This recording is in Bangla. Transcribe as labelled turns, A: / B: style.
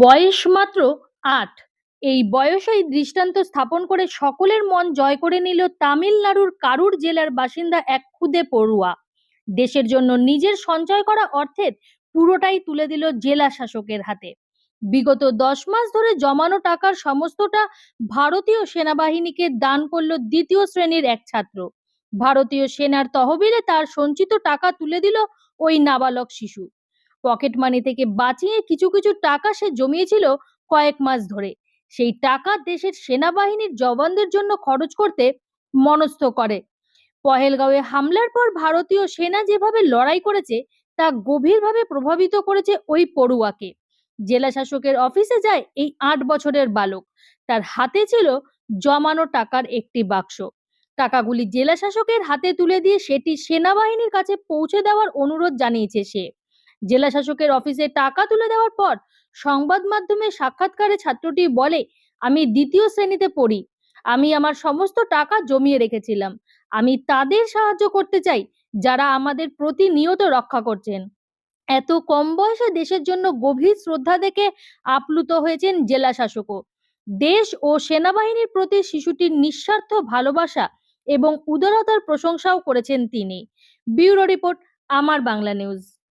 A: বয়স মাত্র আট। এই বয়সেই দৃষ্টান্ত স্থাপন করে সকলের মন জয় করে নিল তামিলনাড়ুর কারুর জেলার বাসিন্দা এক খুদে পড়ুয়া। দেশের জন্য নিজের সঞ্চয় করা অর্থের পুরোটাই তুলে দিল জেলা শাসকের হাতে। বিগত দশ মাস ধরে জমানো টাকার সমস্তটা ভারতীয় সেনাবাহিনীকে দান করল দ্বিতীয় শ্রেণির এক ছাত্র। ভারতীয় সেনার তহবিলে তার সঞ্চিত টাকা তুলে দিল ওই নাবালক শিশু। পকেট মানি থেকে বাঁচিয়ে কিছু কিছু টাকা সে জমিয়েছিল কয়েক মাস ধরে। সেই টাকা দেশের সেনাবাহিনীর জওয়ানদের জন্য খরচ করতে মনস্থ করে। পহেলগাঁওয়ে হামলার পর ভারতীয় সেনা যেভাবে লড়াই করেছে, তা গভীরভাবে প্রভাবিত করেছে ওই পড়ুয়াকে। জেলা শাসকের অফিসে যায় এই আট বছরের বালক। তার হাতে ছিল জমানো টাকার একটি বাক্স। টাকাগুলি জেলা শাসকের হাতে তুলে দিয়ে সেটি সেনাবাহিনীর কাছে পৌঁছে দেওয়ার অনুরোধ জানিয়েছে সে। জেলা শাসকের অফিসে টাকা তুলে দেওয়ার পর সংবাদ মাধ্যমে সাক্ষাৎকারে ছাত্রটি বলে, আমি দ্বিতীয় শ্রেণীতে পড়ি। আমি আমার সমস্ত টাকা জমিয়ে রেখেছিলাম। আমি তাদের সাহায্য করতে চাই, যারা আমাদের প্রতিনিয়ত রক্ষা করছেন। এত কম বয়সে দেশের জন্য গভীর শ্রদ্ধা দেখে আপ্লুত হয়েছেন জেলা শাসকও দেশ ও সেনাবাহিনীর প্রতি শিশুটির নিঃস্বার্থ ভালোবাসা এবং উদারতার প্রশংসাও করেছেন তিনি। ব্যুরো রিপোর্ট, আমার বাংলা নিউজ।